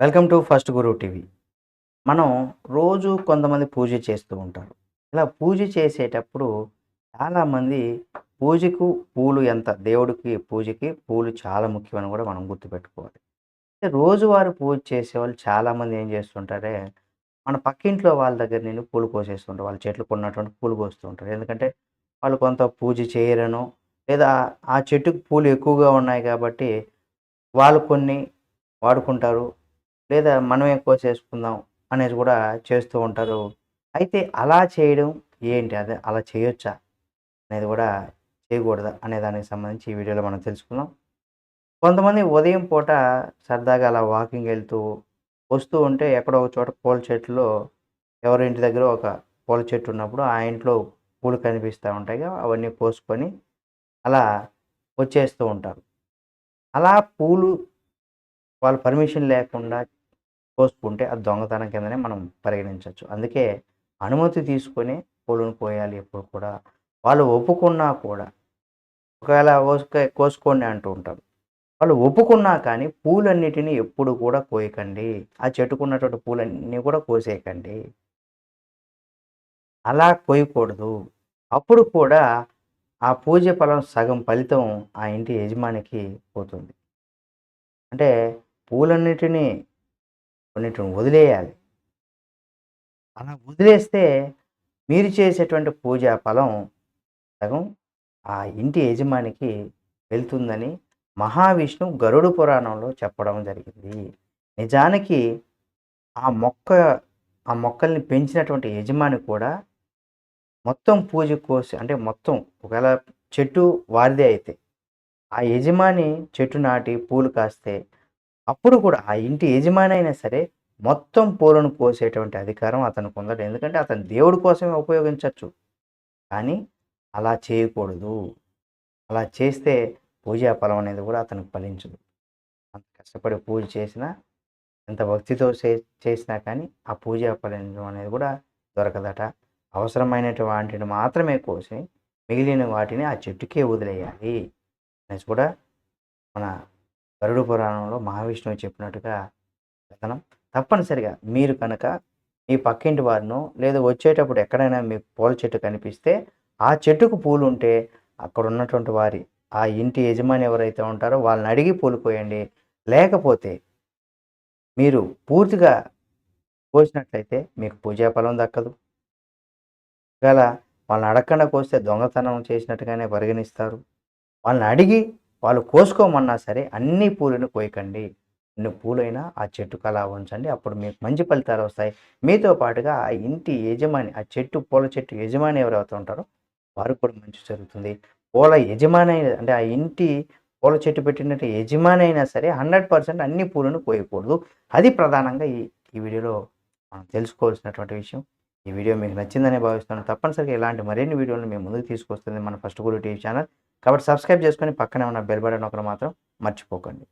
Welcome to first Guru TV. మనం రోజు కొంతమంది పూజ చేస్తూ ఉంటారు. ఇలా పూజ చేసేటప్పుడు చాలామంది పూజకు పూలు ఎంత దేవుడికి పూజకి పూలు చాలా ముఖ్యమని కూడా మనం గుర్తుపెట్టుకోవాలి. రోజువారు పూజ చేసేవాళ్ళు చాలామంది ఏం చేస్తుంటారే మన పక్కింట్లో వాళ్ళ దగ్గర నేను పూలు కోసేస్తుంటారు. వాళ్ళ చెట్లు కొన్నటువంటి పూలు కోస్తూ ఉంటారు ఎందుకంటే వాళ్ళు కొంత పూజ చేయరను లేదా ఆ చెట్టుకు పూలు ఎక్కువగా ఉన్నాయి కాబట్టి వాళ్ళు కొన్ని వాడుకుంటారు. లేదా మనమే కోసేసుకుందాం అనేది కూడా చేస్తూ ఉంటారు. అయితే అలా చేయడం ఏంటి? అదే అలా చేయొచ్చా? అనేది కూడా చేయకూడదా? అనే దానికి సంబంధించి ఈ వీడియోలో మనం తెలుసుకుందాం. కొంతమంది ఉదయం పూట సరదాగా అలా వాకింగ్ వెళ్తూ వస్తూ ఉంటే ఎక్కడో ఒక చోట పూల చెట్టులో ఎవరి ఇంటి దగ్గర ఒక పూల చెట్టు ఉన్నప్పుడు ఆ ఇంట్లో పూలు కనిపిస్తూ ఉంటాయి అవన్నీ కోసుకొని అలా వచ్చేస్తూ ఉంటారు. అలా పూలు వాళ్ళ పర్మిషన్ లేకుండా కోసుకుంటే అది దొంగతనం కిందనే మనం పరిగణించవచ్చు. అందుకే అనుమతి తీసుకొని పూలను కోయాలి ఎప్పుడు కూడా. వాళ్ళు ఒప్పుకున్నా కూడా ఒకవేళ కోసుకోండి అంటూ ఉంటారు. వాళ్ళు ఒప్పుకున్నా కానీ పూలన్నిటినీ ఎప్పుడు కూడా కోయకండి. ఆ చెట్టుకున్నటువంటి పూలన్నీ కూడా కోసేయకండి. అలా కోయకూడదు. అప్పుడు కూడా ఆ పూజ ఫలం సగం ఫలితం ఆ ఇంటి యజమానికి పోతుంది. అంటే పూలన్నిటినీ కొన్నిటిని వదిలేయాలి. అలా వదిలేస్తే మీరు చేసేటువంటి పూజా ఫలం సగం ఆ ఇంటి యజమానికి వెళ్తుందని మహావిష్ణు గరుడు పురాణంలో చెప్పడం జరిగింది. నిజానికి ఆ మొక్క ఆ మొక్కల్ని పెంచినటువంటి యజమాని కూడా మొత్తం పూజ కోసి అంటే మొత్తం ఒకవేళ చెట్టు వారిదే అయితే ఆ యజమాని చెట్టు నాటి పూలు కాస్తే అప్పుడు కూడా ఆ ఇంటి యజమాని అయినా సరే మొత్తం పూలను కోసేటువంటి అధికారం అతనికి ఉందట ఎందుకంటే అతను దేవుడి కోసమే ఉపయోగించవచ్చు కానీ అలా చేయకూడదు. అలా చేస్తే పూజా ఫలం అనేది కూడా అతనికి ఫలించదు. అంత కష్టపడి పూజ చేసినా ఎంత భక్తితో చే చేసినా కానీ ఆ పూజా ఫలించడం అనేది కూడా దొరకదట. అవసరమైనటువంటి వాటిని మాత్రమే కోసి మిగిలిన వాటిని ఆ చెట్టుకే వదిలేయాలి అనేసి కూడా మన గరుడు పురాణంలో మహావిష్ణువు చెప్పినట్టుగా కథనం. తప్పనిసరిగా మీరు కనుక మీ పక్కింటి వారినో లేదా వచ్చేటప్పుడు ఎక్కడైనా మీకు పూల చెట్టు కనిపిస్తే ఆ చెట్టుకు పూలు ఉంటే అక్కడ ఉన్నటువంటి వారి ఆ ఇంటి యజమాని ఎవరైతే ఉంటారో వాళ్ళని అడిగి పూలు పోయండి లేకపోతే మీరు పూర్తిగా కోసినట్లయితే మీకు పూజా ఫలం దక్కదు. ఒకవేళ వాళ్ళని అడగకుండా కోస్తే దొంగతనం చేసినట్టుగానే పరిగణిస్తారు. వాళ్ళని అడిగి వాళ్ళు కోసుకోమన్నా సరే అన్ని పూలను కోయకండి. ఎన్ని పూలైనా ఆ చెట్టుకు అలా ఉంచండి. అప్పుడు మీకు మంచి ఫలితాలు వస్తాయి. మీతో పాటుగా ఆ ఇంటి యజమాని ఆ చెట్టు పూల చెట్టు యజమాని ఎవరైతే ఉంటారో వారికి కూడా మంచి జరుగుతుంది. పూల యజమాని అంటే ఆ ఇంటి పూల చెట్టు పెట్టినట్టు యజమాని అయినా సరే హండ్రెడ్ పర్సెంట్ అన్ని పూలను కోయకూడదు. అది ప్రధానంగా ఈ ఈ వీడియోలో మనం తెలుసుకోవాల్సినటువంటి విషయం. ఈ వీడియో మీకు నచ్చిందని భావిస్తున్నాను. తప్పనిసరిగా ఇలాంటి మరిన్ని వీడియోలు మేము ముందుకు తీసుకొస్తుంది మన ఫస్ట్ గురు టీవీ ఛానల్. కాబట్టి సబ్స్క్రైబ్ చేసుకొని పక్కనే ఉన్న బెల్ బటన్ ఒకరు మాత్రం మర్చిపోకండి.